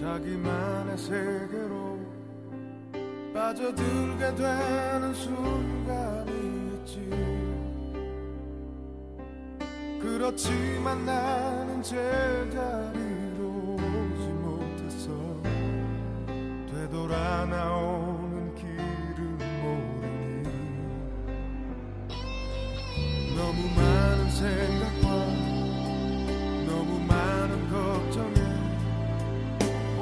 자기만의 세계로 빠져들게 되는 순간이 있지. 그렇지만 나는 제자리로 오지 못했어 되돌아 나오는 길을 모르니 너무 많은 생각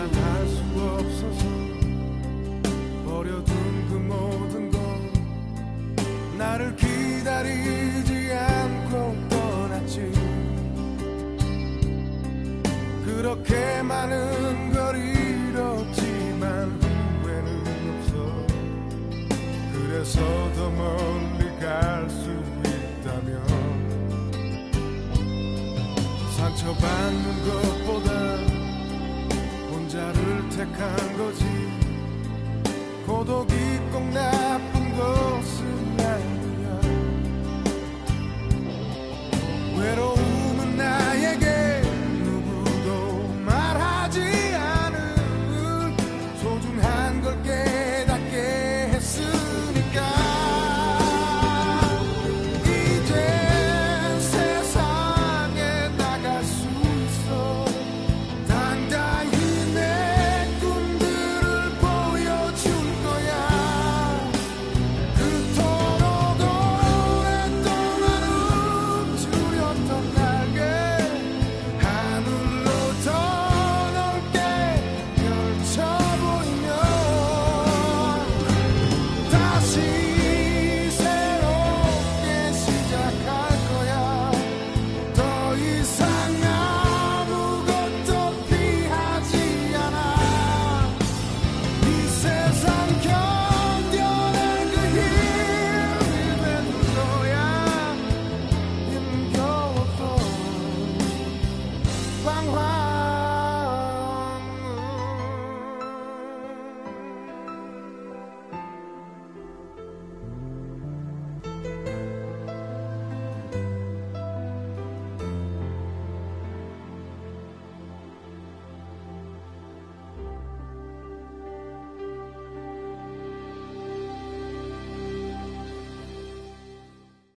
감당할 수 없어서 버려둔 그 모든 것. 나를 기다리지 않고 떠났지. 그렇게 많은 걸 잃었지만 후회는 없어. 그래서 더 멀리 갈 수 있다면 상처받는 것 택한 거지